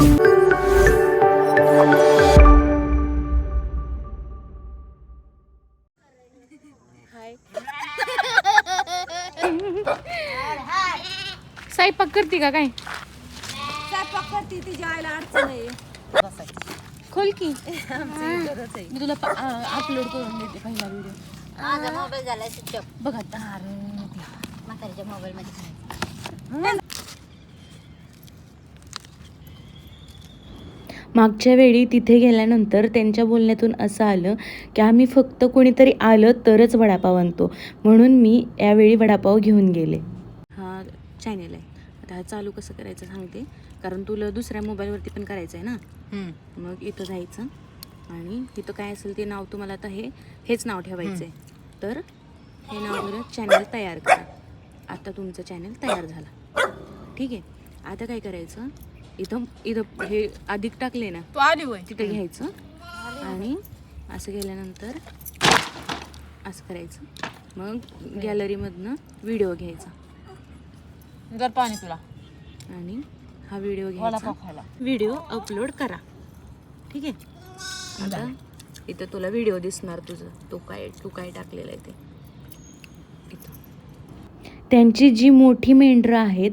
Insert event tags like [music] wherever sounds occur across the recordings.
[laughs] स्वयंपाक करते का काय? स्वयंपाक करते तिच्या आईला अडचण आहे. खोल की. मी तुला अपलोड करून देते पहिला व्हिडिओ माझा मोबाईल झालाय स्विच ऑफ बघ आता अरे. म्हातारीच्या मोबाईल मध्ये मागच्या वेळी तिथे गेल्यानंतर त्यांच्या बोलण्यातून असं आलं की आम्ही फक्त कोणीतरी आलं तरच वडापाव आणतो. म्हणून मी यावेळी वडापाव घेऊन गेले. हा चॅनेल आहे. आता हा चालू कसं करायचं सांगते. कारण तुला दुसऱ्या मोबाईलवरती पण करायचं आहे ना मग इथं जायचं. आणि इथं काय असेल ते नाव तुम्हाला आता हे हेच नाव ठेवायचं आहे तर हे नाव घेऊन चॅनल तयार करा. आता तुमचं चॅनल तयार झाला. ठीक आहे? आता काय करायचं? इथं इथं हे अधिक टाकले ना तिथं घ्यायचं. आणि असं गेल्यानंतर असं करायचं. मग गॅलरीमधनं व्हिडिओ घ्यायचा. जर पाणी तुला आणि हा व्हिडिओ घ्यायचा. व्हिडिओ अपलोड करा. ठीक आहे? आता इथं तुला व्हिडिओ दिसणार तुझं. तू काय तू काय टाकलेलं आहे ते. त्यांची जी मोठी मेंढरं आहेत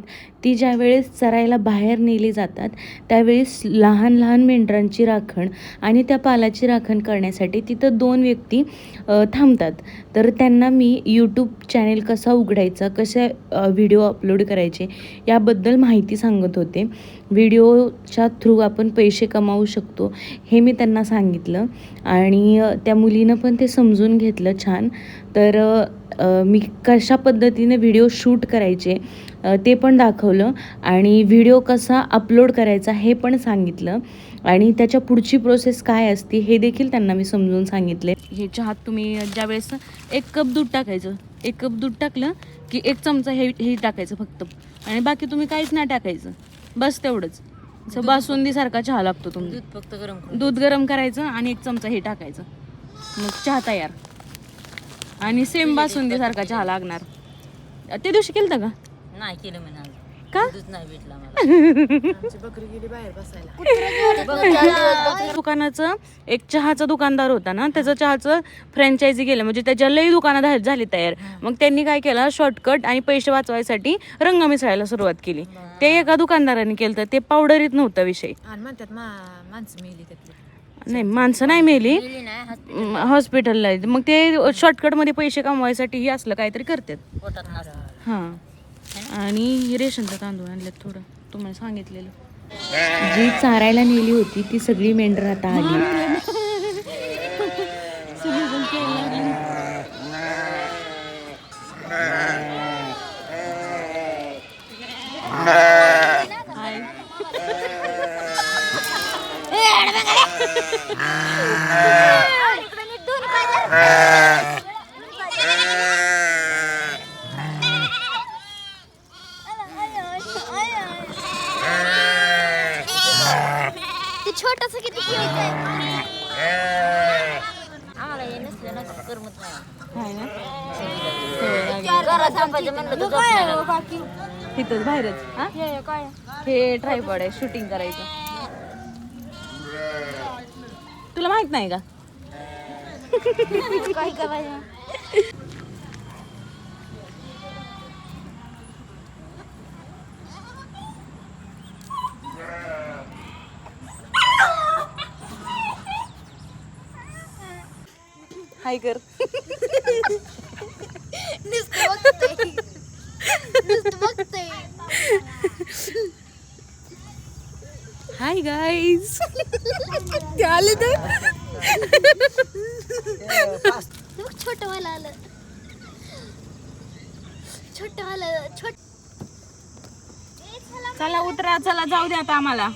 ती ज्यावेळेस चरायला बाहेर नेली जातात त्यावेळेस लहान लहान मेंढरांची राखण आणि त्या पालाची राखण करण्यासाठी तिथं दोन व्यक्ती थांबतात. तर त्यांना मी यूट्यूब चॅनेल कसा उघडायचा कसे व्हिडिओ अपलोड करायचे याबद्दल माहिती सांगत होते. व्हिडिओच्या थ्रू आपण पैसे कमावू शकतो हे मी त्यांना सांगितलं. आणि त्या मुलीनं पण ते समजून घेतलं छान. तर मी कशा पद्धतीने व्हिडिओ शूट करायचे ते पण दाखवलं. आणि व्हिडिओ कसा अपलोड करायचा हे पण सांगितलं. आणि त्याच्या पुढची प्रोसेस काय असते हे देखील त्यांना मी समजून सांगितले. हे चहात तुम्ही ज्यावेळेस एक कप दूध टाकायचं एक कप दूध टाकलं की एक चमचा हे हे टाकायचं फक्त. आणि बाकी तुम्ही काहीच नाही टाकायचं. बस तेवढंच. असं बासुंदीसारखा चहा लागतो तुम्ही. दूध फक्त गरम करून. दूध गरम करायचं आणि एक चमचा हे टाकायचं. मग चहा तयार. आणि सेम बासुंदीसारखा चहा लागणार. ते दिवशी केलं का? नाही केलं म्हणा का? दूध नाही भेटला मला. बकरी गेली बाहेर बसायला. दुकानाचं एक चहाचा दुकानदार होता ना त्याचं चहाचं फ्रँचायझी गेलं. म्हणजे त्याच्या लई दुकानं झा- झाली तयार. मग त्यांनी काय केलं शॉर्टकट आणि पैसे वाचवायसाठी रंग मिसळायला सुरुवात केली. ते एका दुकानदाराने केलं तर ते पावडरीत नव्हता विषय. आणि म्हणतात मा माणसं मेली त्यातली. नाही माणसं नाही मेली. गेली नाही हॉस्पिटल म, हॉस्पिटलला. मग ते शॉर्टकटमध्ये पैसे कमवायसाठी ही असलं काहीतरी करतात. पोटात नसतं. हां. आणि रेशनचं तांदूळ आणलं थोडं. तुम्हाला सांगितलेलं. जी चारायला नेली होती ती सगळी मेंढर आता आली. [laughs] छोटस किती खेळत आम्हाला हे नसलं ना करमत नाही आहे ना घरात थांबायचं म्हणलं तर झोप नाही लागत. इथंच बाहेरच हा? काय हे ट्रायपॉड आहे शूटिंग करायचं. तुला माहीत नाही का? काय करायचं? हाय कर. हाय गाईज आले छोट मला आलं. छोट मला छोट चला उतरा चला जाऊ द्या आता आम्हाला.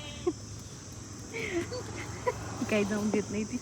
काही जाऊन देत नाही ती.